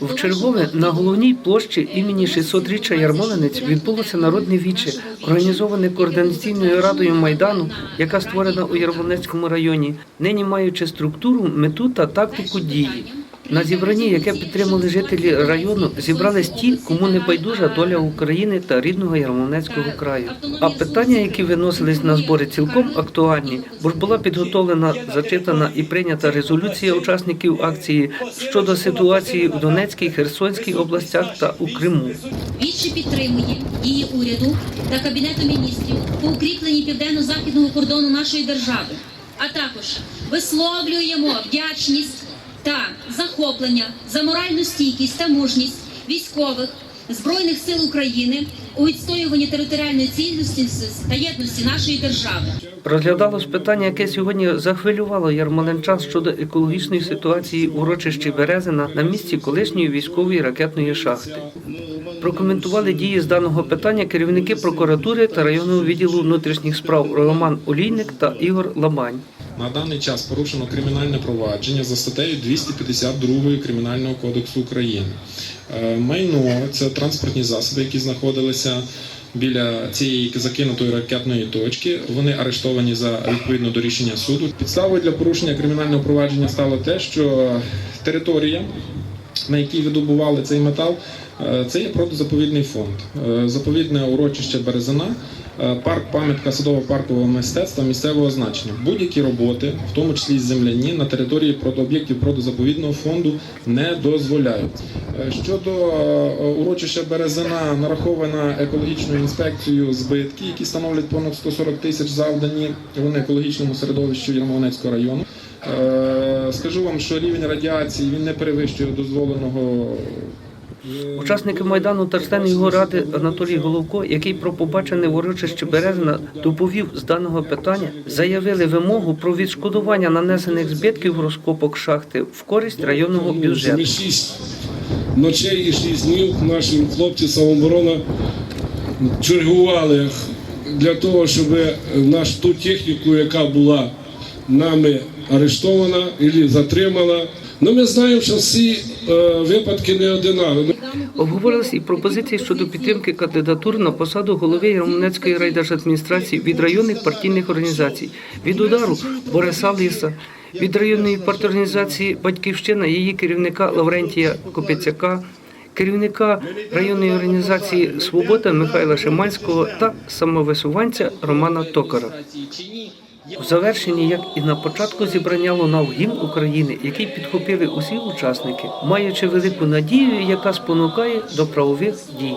В чергове на головній площі імені 600-річчя Ярмолинець відбулося народне віче, організоване координаційною радою майдану, яка створена у Ярмолинецькому районі, нині маючи структуру, мету та тактику дії. На зібранні, яке підтримали жителі району, зібрались ті, кому не байдужа доля України та рідного Ярмолинецького краю. А питання, які виносились на збори, цілком актуальні, бо ж була підготовлена, зачитана і прийнята резолюція учасників акції щодо ситуації в Донецькій, Херсонській областях та у Криму. Вічі підтримує дії уряду та кабінету міністрів по укріпленні південно-західного кордону нашої держави, а також висловлюємо вдячність та захоплення за моральну стійкість та мужність військових збройних сил України у відстоюванні територіальної цілісності та єдності нашої держави. Розглядалось питання, яке сьогодні захвилювало ярмолинчан щодо екологічної ситуації в урочищі Березина на місці колишньої військової ракетної шахти. Прокоментували дії з даного питання керівники прокуратури та районного відділу внутрішніх справ Роман Олійник та Ігор Ламань. На даний час порушено кримінальне провадження за статтею 252 Кримінального кодексу України. Е, Майно це транспортні засоби, які знаходилися біля цієї закинутої ракетної точки. Вони арештовані за відповідно до рішення суду. Підставою для порушення кримінального провадження стало те, що територія, на якій видобували цей метал, це є природозаповідний фонд. Е, Заповідне урочище Березина, е, парк пам'ятка садово-паркового мистецтва місцевого значення. Будь-які роботи, в тому числі земляні, на території продооб'єктів природозаповідного фонду не дозволяють. Е, Щодо е, урочища Березина, нарахована екологічною інспекцією збитки, які становлять понад 140 тисяч завдані вони екологічному середовищу Ярмолинецького району. Е, Скажу вам, що рівень радіації він не перевищує дозволеного. Учасники майдану та член його ради Анатолій Головко, який про побачене в урочищі Березина доповів з даного питання, заявили вимогу про відшкодування нанесених збитків розкопок шахти в користь районного бюджету. шість ночей і шість днів наші хлопці самооборона чергували для того, щоб наш ту техніку, яка була нами арештована і затримана. Ну, ми знаємо, що всі е, випадки не одинакові. Обговорились і пропозиції щодо підтримки кандидатур на посаду голови Ярмолинецької райдержадміністрації від районних партійних організацій, від удару Бориса Лиса, від районної парторганізації Батьківщина, її керівника Лаврентія Копецяка, керівника районної організації Свобода Михайла Шиманського та самовисуванця Романа Токара. У завершенні, як і на початку зібрання лунав гімн України, який підхопили усі учасники, маючи велику надію, яка спонукає до правових дій.